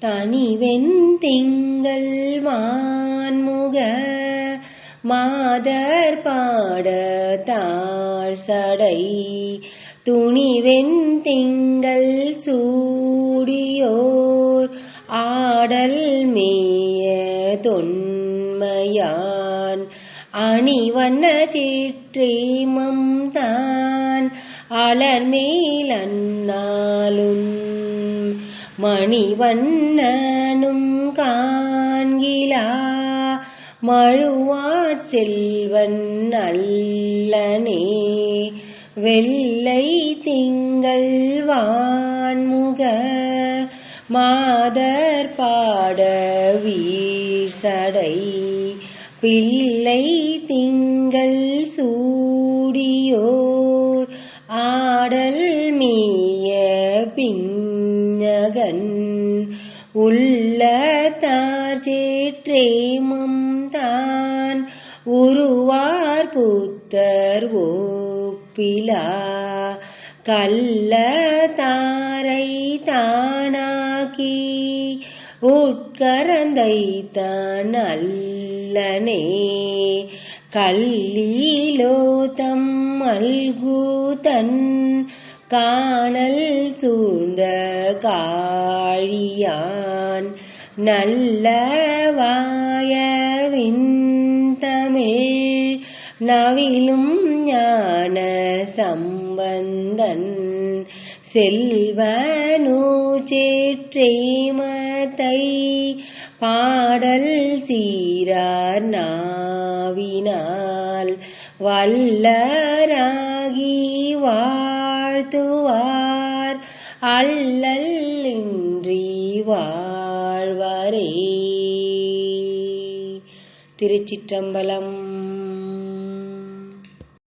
தனிவெண் திங்கள் வான்முக மாதர் பாட தாழ் சடை. துணிவெண் திங்கள் சூடியோர் ஆடல் மேய தொன்மையான். அணிவண்ண சிற்றேமம் தான் அலர்மேல் மணிவண்ணனும் காண்கிலா. மழுவாட் செல்வன் அல்லனே வெள்ளை திங்கள் வான்முக. மாதர் பாட வீசடை பிள்ளை திங்கள் சூடியோர். ஆடல் மீய பின் உலகன் உள்ள சேற்றேமம் தான் உருவார் புத்தர் ஓப்பிலா கல்ல தாரை தானாக்கி உட்கரந்தை தான் அல்லனே கல்லீலோதம் மல்குதன் காணல் சூழ்ந்த காழியான் நல்ல வாயவின் தமிழ் நவிலும் ஞான சம்பந்தன் செல்வனூச்சேற்றேமத்தை பாடல் சீரார் நாவினால் வல்லராகி வா அல்லல் வாழ்வரே. திருச்சிற்றம்பலம்